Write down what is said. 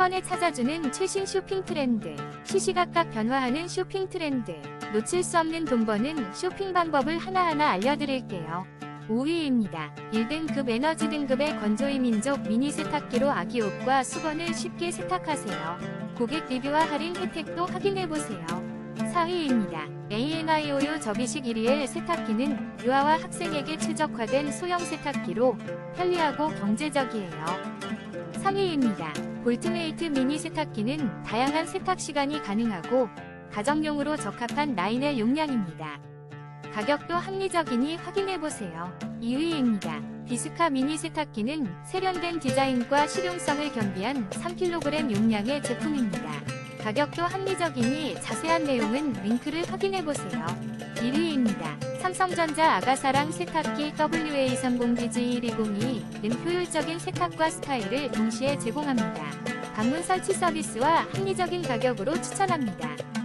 번에 찾아주는 최신 쇼핑 트렌드. 시시각각 변화하는 쇼핑 트렌드. 놓칠 수 없는 돈 버는 쇼핑 방법을 하나하나 알려드릴게요. 5위입니다. 1등급 에너지 등급의 건조이 민족 미니 세탁기로 아기 옷과 수건을 쉽게 세탁하세요. 고객 리뷰와 할인 혜택도 확인해보세요. 4위입니다. ANIOU 접이식 1위의 세탁기는 유아와 학생에게 최적화된 소형 세탁기로 편리하고 경제적이에요. 3위입니다. 볼트메이트 미니 세탁기는 다양한 세탁 시간이 가능하고 가정용으로 적합한 라인의 용량입니다. 가격도 합리적이니 확인해보세요. 2위입니다. 비스카 미니 세탁기는 세련된 디자인과 실용성을 겸비한 3kg 용량의 제품입니다. 가격도 합리적이니 자세한 내용은 링크를 확인해보세요. 1위입니다. 삼성전자 아가사랑 세탁기 WA30BG120은 효율적인 세탁과 스타일을 동시에 제공합니다. 방문 설치 서비스와 합리적인 가격으로 추천합니다.